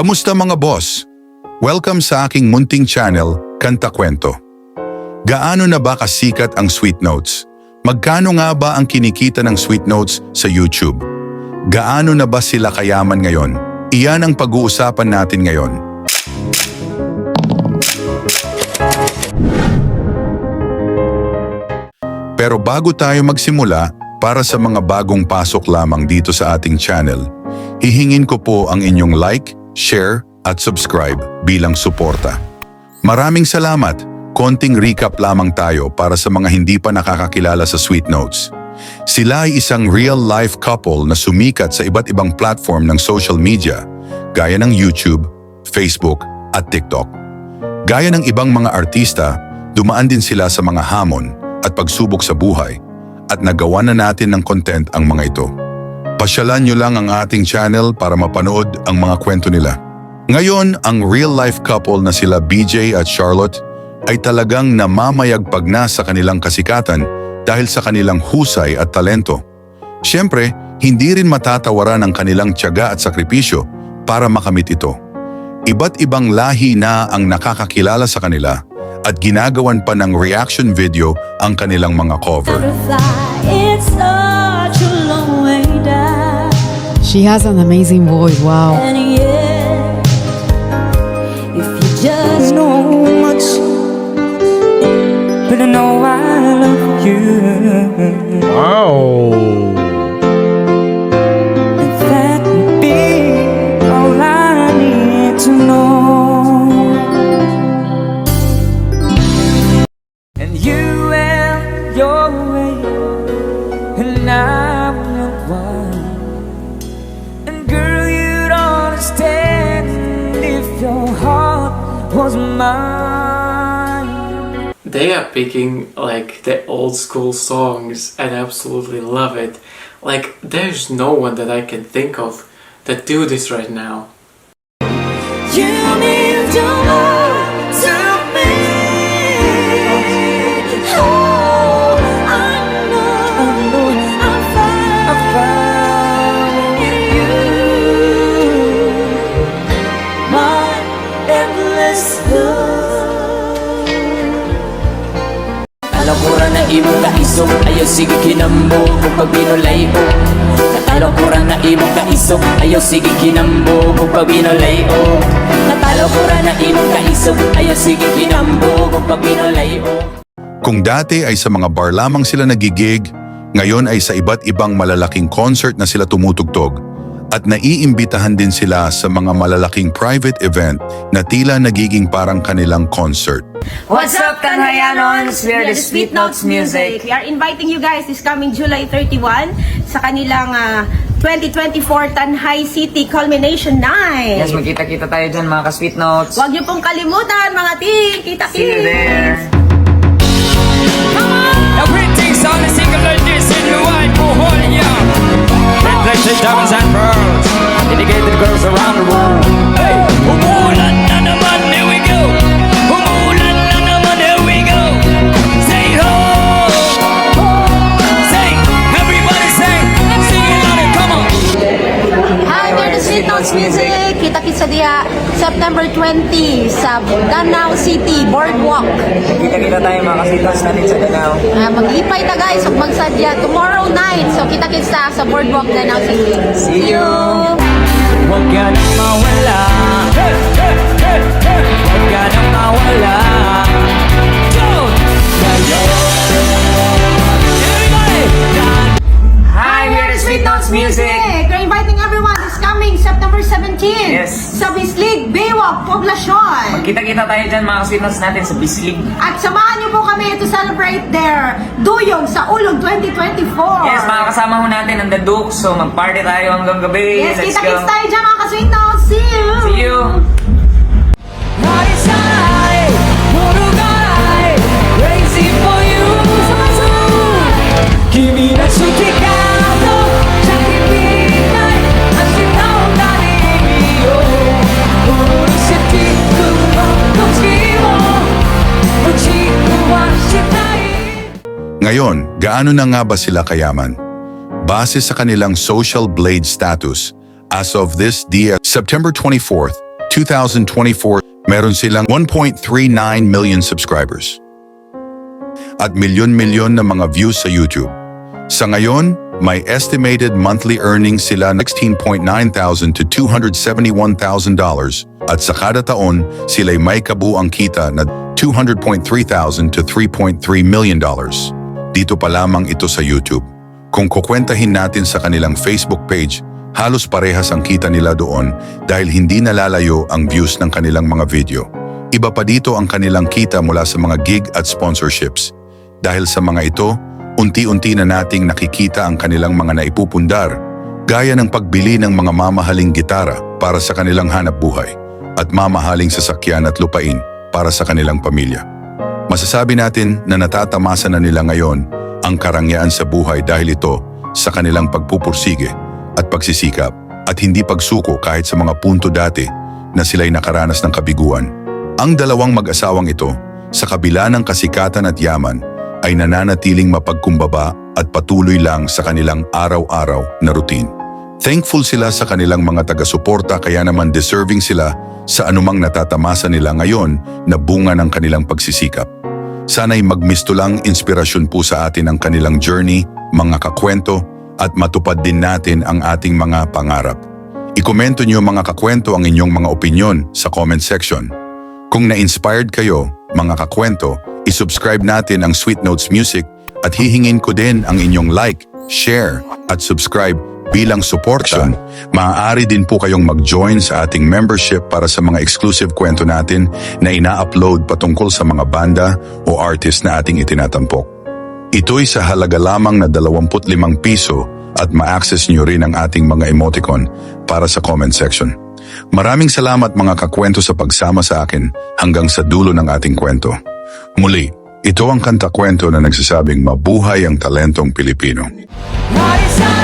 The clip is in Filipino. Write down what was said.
Kamusta mga boss? Welcome sa aking munting channel, Kanta Kwento. Gaano na ba kasikat ang Sweet Notes? Magkano nga ba ang kinikita ng Sweet Notes sa YouTube? Gaano na ba sila kayaman ngayon? Iyan ang pag-uusapan natin ngayon. Pero bago tayo magsimula, para sa mga bagong pasok lamang dito sa ating channel, hihingin ko po ang inyong like, share at subscribe bilang suporta. Maraming salamat! Konting recap lamang tayo para sa mga hindi pa nakakakilala sa Sweet Notes. Sila ay isang real-life couple na sumikat sa iba't ibang platform ng social media gaya ng YouTube, Facebook at TikTok. Gaya ng ibang mga artista, dumaan din sila sa mga hamon at pagsubok sa buhay at nagawa na natin ng content ang mga ito. Pasyalan nyo lang ang ating channel para mapanood ang mga kwento nila. Ngayon, ang real-life couple na sila BJ at Charlotte ay talagang namamayagpag na sa kanilang kasikatan dahil sa kanilang husay at talento. Siyempre, hindi rin matatawaran ang kanilang tiyaga at sakripisyo para makamit ito. Iba't ibang lahi na ang nakakakilala sa kanila at ginagawan pa ng reaction video ang kanilang mga cover. It's such She has an amazing voice. Wow. and yeah, if you just know much, But I know I love you. Wow! They are picking like the old school songs and I absolutely love it. Like there's no one that I can think of that do this right now. Sige kinambo Kung pag binulay o Natalokura na imo kaisog Ayaw sige kinambo Kung pag binulay o Natalokura na imo kaisog Ayaw sige kinambo Kung pag binulay o Kung dati ay sa mga bar lamang sila nagigig, ngayon ay sa iba't ibang malalaking concert na sila tumutugtog. At naiimbitahan din sila sa mga malalaking private event na tila nagiging parang kanilang concert. What's up, Tanhayanons? We are the Sweet Notes Music. We are inviting you guys this coming July 31 sa kanilang ah, 2024 Tanhay City Culmination Night. Yes, magkita-kita tayo dyan mga ka-Sweet Notes. Huwag niyo pong kalimutan mga ting! Kita-kits! See you there. The greetings on the single ladies in the white for holding you. Reflected diamonds and pearls, dedicated girls Sweet Notes Music! Kita-kits sa diha September 20 sa Danau City Boardwalk. Kita-kita tayo mga Notes natin sa Danao. Ah, maglipay ta guys ug magsadya tomorrow night. So kita-kits ta sa Boardwalk Danau City. See you! Huwag ka nang mawala. Huwag ka nang mawala. September 17 Yes. sa Bislig, Baywalk, Poblacion. Kita-kita tayo dyan mga Notes natin sa Bislig. At samahan niyo po kami to celebrate their Duyong sa Ulong 2024. Yes, mga kasama ho natin ang The Duke. So, mag-party tayo hanggang gabi. Yes, Let's kita-kits go. tayo dyan mga ka-sweet gaano na nga ba sila kayaman? Base sa kanilang social blade status, as of this dia September 24th, 2024, meron silang 1.39 million subscribers. At milyon-milyon na mga views sa YouTube. Sa ngayon, may estimated monthly earnings sila na 16.9 thousand to 271 thousand dollars at sa kada taon sila'y may kabuang kita na 200.3 thousand to 3.3 million dollars. Dito pa lamang ito sa YouTube. Kung kukwentahin natin sa kanilang Facebook page, halos parehas ang kita nila doon dahil hindi nalalayo ang views ng kanilang mga video. Iba pa dito ang kanilang kita mula sa mga gig at sponsorships. Dahil sa mga ito, unti-unti na nating nakikita ang kanilang mga naipupundar, gaya ng pagbili ng mga mamahaling gitara para sa kanilang hanap buhay at mamahaling sasakyan at lupain para sa kanilang pamilya. Masasabi natin na natatamasa na nila ngayon ang karangyaan sa buhay dahil ito sa kanilang pagpupursige at pagsisikap at hindi pagsuko kahit sa mga punto dati na sila'y nakaranas ng kabiguan. Ang dalawang mag-asawang ito, sa kabila ng kasikatan at yaman, ay nananatiling mapagkumbaba at patuloy lang sa kanilang araw-araw na routine. Thankful sila sa kanilang mga taga-suporta kaya naman deserving sila sa anumang natatamasa nila ngayon na bunga ng kanilang pagsisikap. Sana'y magmisto lang inspirasyon po sa atin ang kanilang journey, mga kakwento, at matupad din natin ang ating mga pangarap. Ikomento niyo mga kakwento ang inyong mga opinyon sa comment section. Kung na-inspired kayo, mga kakwento, isubscribe natin ang Sweet Notes Music at hihingin ko din ang inyong like, share, at subscribe bilang suporta. Maaari din po kayong mag-join sa ating membership para sa mga exclusive kwento natin na ina-upload patungkol sa mga banda o artist na ating itinatampok. Ito'y sa halaga lamang na 25 piso at ma-access nyo rin ang ating mga emoticon para sa comment section. Maraming salamat mga kakwento sa pagsama sa akin hanggang sa dulo ng ating kwento. Muli, ito ang kanta kwento na nagsasabing mabuhay ang talentong Pilipino. Na